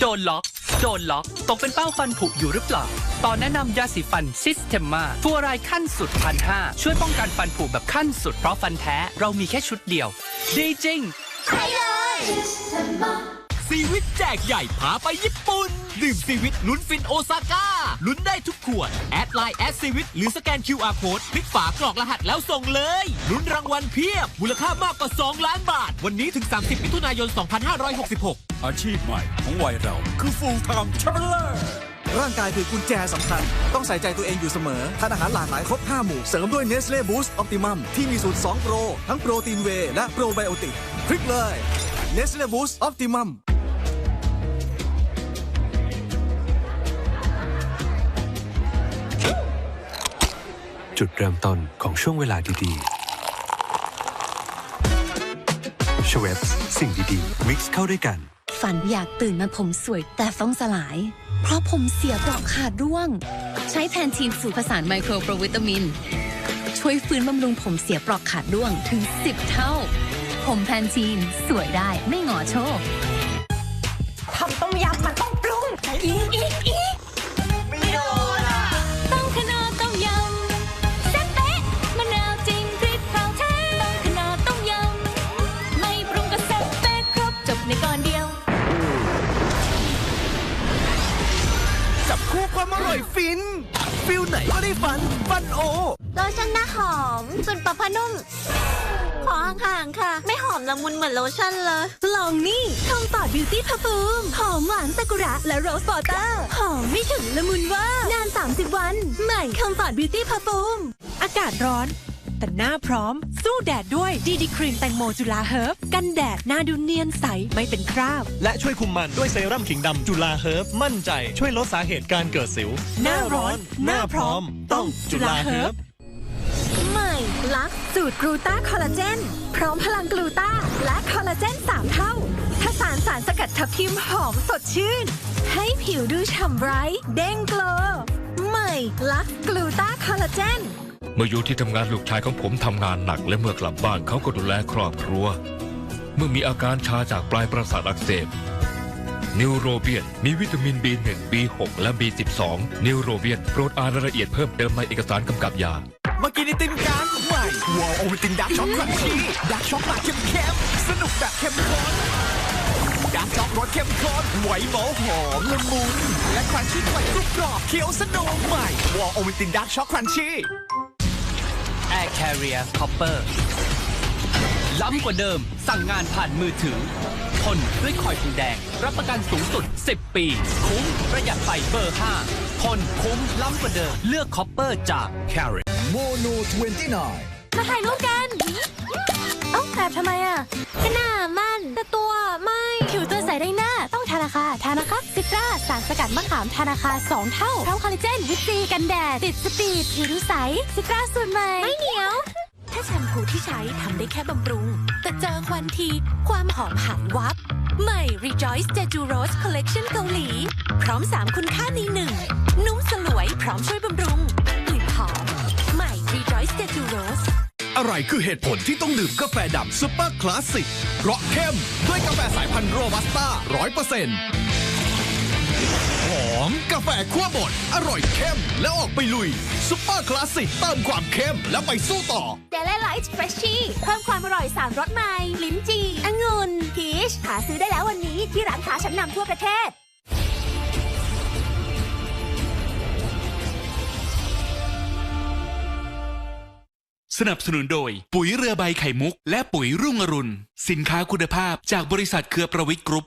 โดนล็อก โดนล็อก ตกเป็นเป้าฟันผุอยู่หรือเปล่า ตอนแนะนำยาสีฟันซิสเทมมาฟัวรายขั้นสุดพันห้าช่วยป้องกันฟันผุแบบขั้นสุด เพราะฟันแท้เรามีแค่ชุดเดียว ดีจริงไปเลย ซีวิตแจกใหญ่พาไปญี่ปุ่น ดื่มซีวิตลุ้นฟินโอซาก้าลุ้นได้ทุกขวด แอดไลน์แอดซีวิตหรือสแกน QR Code พลิกฝากรอกรหัสแล้วส่งเลยลุ้นรางวัลเพียบ มูลค่ามากกว่า 2 ล้านบาท วันนี้ถึง 30 มิถุนายน 2566 อาชีพใหม่ของวัยเราคือ full time traveler ร่างกายคือกุญแจสำคัญ ต้องใส่ใจตัวเองอยู่เสมอ ทานอาหารหลากหลายครบ 5 หมู่ เสริมด้วย Nestle Boost Optimum ที่มีสูตร 2 โปร ทั้งโปรตีนเวย์และโปรไบโอติกพลิกเลย Nestle Boost Optimum จุดเริ่มต้นของช่วงเวลาดีๆชเวฟสิ่งดีๆ มิกซ์เข้าด้วยกัน ฝันอยากตื่นมาผมสวยแต่ต้องสลาย เพราะผมเสียเปลอกขาดร่วง ใช้แพนทีนสูตรผสานไมโครโปรวิตามิน ช่วยฟื้นบำรุงผมเสียเปลอกขาดร่วงถึง 10 เท่า ผมแพนทีนสวยได้ไม่หงอโชคทำต้มยำมันต้องปรุงอีกอีกอีก คู่ความอร่อยฟิน ฟิลไหนก็ได้ฟันฟันโอโลชั่นหน้าหอมส่วนปะพนุ่ม ขอห่างๆค่ะ ไม่หอมละมุนเหมือนโลชั่นเลย ลองนี่คอมฟอร์ตบิวตี้ p ์ r ูมหอมหวานซากุระและโรส w อเตอร์หอมไม่ถึงละมุนเว่านาน 30 วัน ใหม่คอมฟอร์ตบิวตี้ p ์ r ูมอากาศร้อน แต่หน้าพร้อม สู้แดดด้วยดีดีครีมแตงโมจุฬาเฮิร์บกันแดดหน้าดูเนียนใสไม่เป็นคราบ และช่วยคุมมันด้วยเซรั่มขิงดำจุฬาเฮิร์บมั่นใจช่วยลดสาเหตุการเกิดสิว หน้าร้อน หน้าพร้อม ต้องจุฬาเฮิร์บใหม่ลักสูตรกลูตาคอลลาเจนพร้อมพลังกลูตาและคอลลาเจน3เท่าผสานสารสกัดทับทิมหอมสดชื่น ให้ผิวดูฉ่ำไบรท์เด้งโกลว์ใหม่ลักกลูตาคอลลาเจนเมื่ออยู่ที่ทำงานลูกชายของผมทำงานหนัก และเมื่อกลับบ้านเขาก็ดูแลครอบครัว เมื่อมีอาการชาจากปลายประสาทอักเสบนิวโรเบียน มีวิตามิน B1 B6 และ B12 นิวโรเบียนโปรดอ่านรายละเอียดเพิ่มเติมในเอกสารกำกับยามากินไอติมกันใหม่วอลโอวิตินดักช็อกครันชีดักช็อกแบบเข้มเข้มๆสนุกแบบเข้มข้นดักช็อกรสเข้มข้นไหวหมอหอมละมุนและครันชีไข่กรุบกรอบเคี้ยวสนุกใหม่วอลโอวิตินดักช็อกครันชี Air Carrier Copper ล้ำกว่าเดิม สั่งงานผ่านมือถือทนด้วยคอยทองแดง รับประกันสูงสุด 10 ปี คุ้มประหยัดไฟเบอร์ 5 ทนคุ้มล้ำกว่าเดิม เลือกคอปเปอร์จาก Carrier โมโน29 มาถ่ายรูปกัน เอ้าแอบทำไมอะก็หน้ามันแต่ตัวไม่ผิวตัวใสได้หน้า ต้องทานาคาทานาคาซิ ตราสารสกัดมะขามทานาคา 2 เท่าพร้อมคอลลาเจนวิตซีกันแดด ติดสปีดผิวดูใสซิตราสูตรใหม่ ไม่เหนียว ถ้าแชมพูที่ใช้ทำได้แค่บำรุง แต่เจอควันที ความหอมหายวับ ใหม่ Rejoice Jeju Rose Collection เกาหลี พร้อม 3 คุณค่าในหนึ่งนุ่มสลวยพร้อมช่วยบำรุงกลิ่นหอมใหม่ Rejoice Jeju Rose อะไรคือเหตุผลที่ต้องดื่มกาแฟดำซุปเปอร์คลาสสิกเพราะเข้มด้วยกาแฟสายพันธุ์โรบัสต้าร้อยเปอร์เซ็นต์ หอมกาแฟขั้วบดอร่อยเข้มแล้วออกไปลุยซุปเปอร์คลาสสิกเติมความเข้มแล้วไปสู้ต่อ เดล l ไลท์เฟรชชี่เพิ่มความอร่อยสามรสใหม่ ลิ้นจี่องุ่นพีชหาซื้อได้แล้ววันนี้ที่ร้านค้าชั้นนำทั่วประเทศสนับสนุนโดย ปุ๋ยเรือใบไข่มุก และปุ๋ยรุ่งอรุณ สินค้าคุณภาพจากบริษัทเครือประวิทย์กรุ๊ป